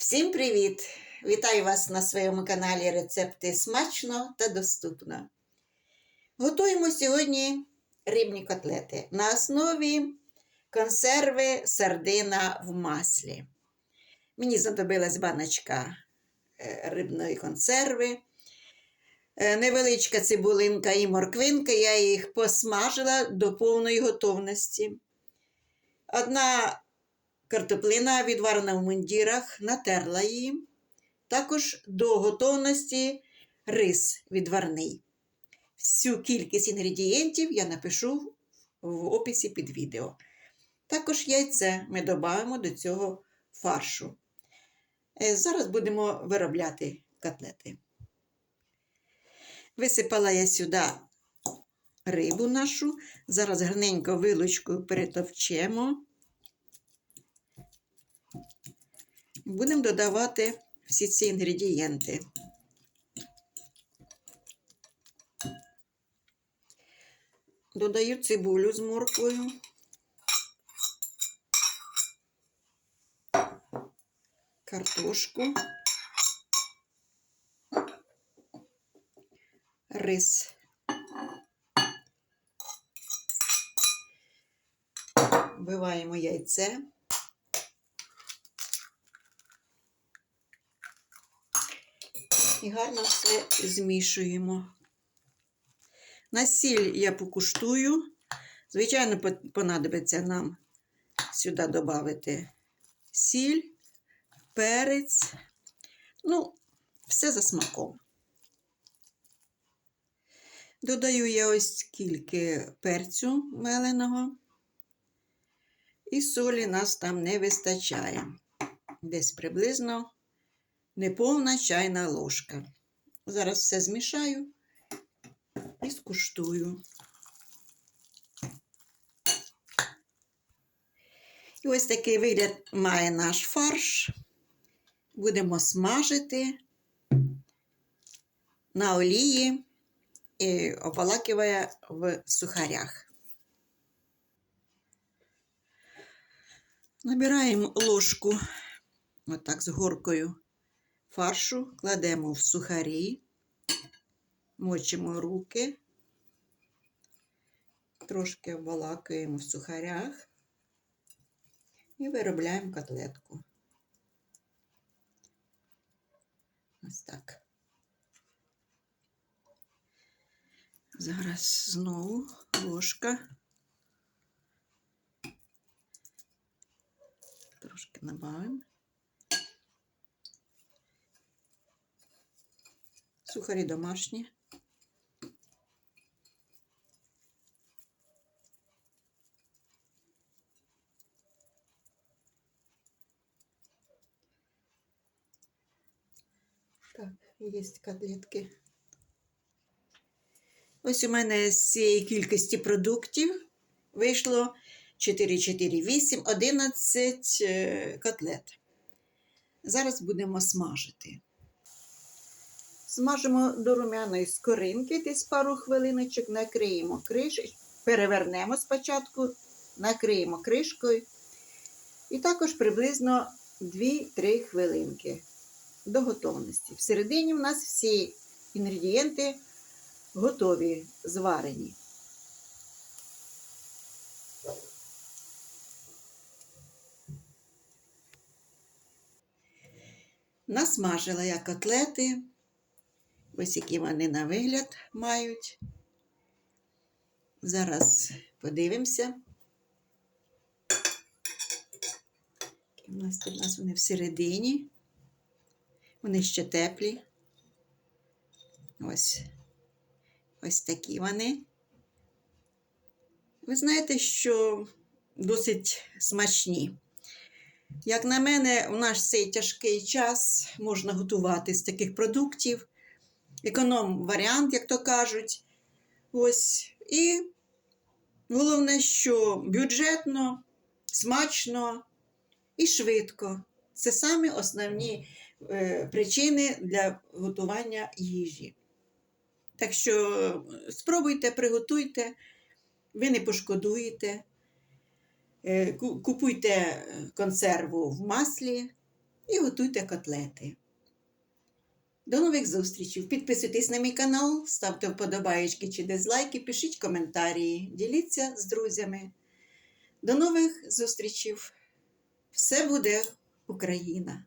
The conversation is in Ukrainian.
Всім привіт! Вітаю вас на своєму каналі Рецепти смачно та доступно. Готуємо сьогодні рибні котлети на основі консерви сардина в маслі. Мені знадобилась баночка е, рибної консерви, е, невеличка цибулинка і морквинка. Я їх посмажила до повної готовності. Одна Картоплина відварена в мундірах, натерла її. Також до готовності рис відварний. Всю кількість інгредієнтів я напишу в описі під відео. Також яйце ми додамо до цього фаршу. Е, Зараз будемо виробляти котлети. Висипала я сюди рибу нашу. Зараз гарненько вилочкою перетовчемо. Будемо додавати всі ці інгредієнти. Додаю цибулю з морквою. Картошку, рис. Вбиваємо яйце. І гарно все змішуємо. На сіль я покуштую. Звичайно, понадобиться нам сюди додати сіль, перець. Ну, все за смаком. Додаю я ось скільки перцю меленого. І солі нас там не вистачає. Десь приблизно неповна чайна ложка. Зараз все змішаю і скуштую. І ось такий вигляд має наш фарш. Будемо смажити на олії і обвалакивая в сухарях. Набираємо ложку отак з горкою фаршу, кладемо в сухарі, мочимо руки, трошки обвалакуємо в сухарях і виробляємо котлетку. Ось так. Зараз знову ложка. Трошки набавимо. Сухарі домашні. Так, є котлетки. Ось у мене з цієї кількості продуктів вийшло 4, 4, 8, 11 е, котлет. Зараз будемо смажити. Смажимо до румяної скоринки, десь пару хвилиночок, накриємо криш, перевернемо спочатку, накриємо кришкою. І також приблизно 2-3 хвилинки до готовності. Всередині в нас всі інгредієнти готові, зварені. Насмажила я котлети. Ось які вони на вигляд мають. Зараз подивимося. У нас тут у нас вони всередині. Вони ще теплі. Ось ось такі вони. Ви знаєте, що досить смачні. Як на мене, в наш цей тяжкий час можна готувати з таких продуктів економ варіант, як то кажуть. Ось. І головне, що бюджетно, смачно і швидко. Це самі основні е, причини для готування їжі. Так що спробуйте, приготуйте, ви не пошкодуєте. Е, купуйте консерву в маслі і готуйте котлети. До нових зустрічей. Підписуйтесь на мій канал, ставте вподобаєчки чи дизлайки, пишіть коментарі, діліться з друзями. До нових зустрічей. Все буде Україна!